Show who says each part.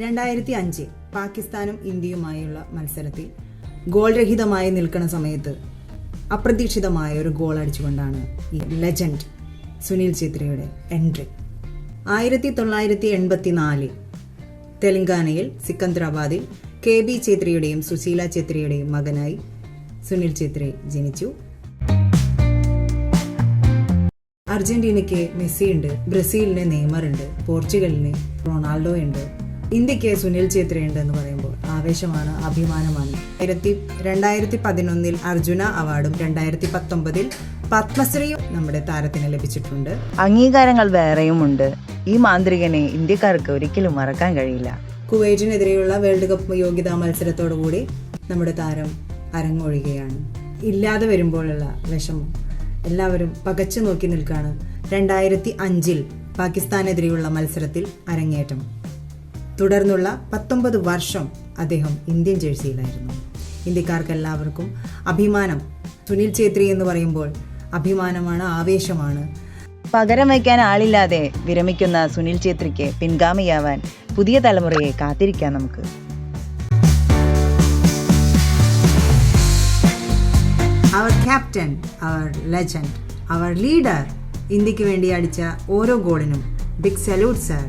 Speaker 1: രണ്ടായിരത്തി അഞ്ച് പാകിസ്ഥാനും ഇന്ത്യയുമായുള്ള മത്സരത്തിൽ ഗോൾ രഹിതമായി നിൽക്കുന്ന സമയത്ത് അപ്രതീക്ഷിതമായ ഒരു ഗോൾ അടിച്ചുകൊണ്ടാണ് ഈ ലെജൻഡ് സുനിൽ ഛേത്രിയുടെ എൻട്രി ആയിരത്തി തൊള്ളായിരത്തി എൺപത്തി നാല് തെലങ്കാനയിൽ സിക്കന്ദ്രാബാദിൽ കെ ബി ഛേത്രിയുടെയും സുശീല ഛേത്രിയുടെയും മകനായി സുനിൽ ഛേത്രി ജനിച്ചു. അർജന്റീനയ്ക്ക് മെസ്സി ഉണ്ട് ബ്രസീലിന് നെയ്മർ ഉണ്ട് പോർച്ചുഗലിന് റൊണാൾഡോ ഉണ്ട് ഇന്ത്യയ്ക്ക് സുനിൽ ഛേത്രിയുണ്ട് എന്ന് പറയുമ്പോൾ ആവേശമാണ് അഭിമാനമാണ്. ആയിരത്തി രണ്ടായിരത്തി പതിനൊന്നിൽ അർജുന അവാർഡും രണ്ടായിരത്തി പത്തൊമ്പതിൽ പത്മശ്രീയും നമ്മുടെ താരത്തിന് ലഭിച്ചിട്ടുണ്ട്.
Speaker 2: അംഗീകാരങ്ങൾ വേറെയും ഉണ്ട് ഈ മാന്ത്രികനെ ഇന്ത്യക്കാർക്ക് ഒരിക്കലും മറക്കാൻ കഴിയില്ല.
Speaker 1: കുവൈറ്റിനെതിരെയുള്ള വേൾഡ് കപ്പ് യോഗ്യതാ മത്സരത്തോടു കൂടി നമ്മുടെ താരം അരങ്ങൊഴുകയാണ് ഇല്ലാതെ വരുമ്പോഴുള്ള വിഷമം. എല്ലാവരും പകച്ചു നോക്കി നിൽക്കാണ് രണ്ടായിരത്തി അഞ്ചിൽ പാകിസ്ഥാനെതിരെയുള്ള മത്സരത്തിൽ അരങ്ങേറ്റം. തുടർന്നുള്ള പത്തൊമ്പത് വർഷം അദ്ദേഹം ഇന്ത്യൻ ജേഴ്സിയിലായിരുന്നു. ഇന്ത്യക്കാർക്ക് എല്ലാവർക്കും അഭിമാനം. സുനിൽ ഛേത്രി എന്ന് പറയുമ്പോൾ അഭിമാനമാണ് ആവേശമാണ്.
Speaker 2: പകരം വയ്ക്കാൻ ആളില്ലാതെ വിരമിക്കുന്ന സുനിൽ ഛേത്രിക്ക് പിൻഗാമിയാവാൻ പുതിയ തലമുറയെ കാത്തിരിക്കാം നമുക്ക്.
Speaker 1: അവർ ക്യാപ്റ്റൻ അവർ ലെജൻഡ് അവർ ലീഡർ ഇന്ത്യയ്ക്ക് വേണ്ടി അടിച്ച ഓരോ ഗോളിനും ബിഗ് സല്യൂട്ട് സർ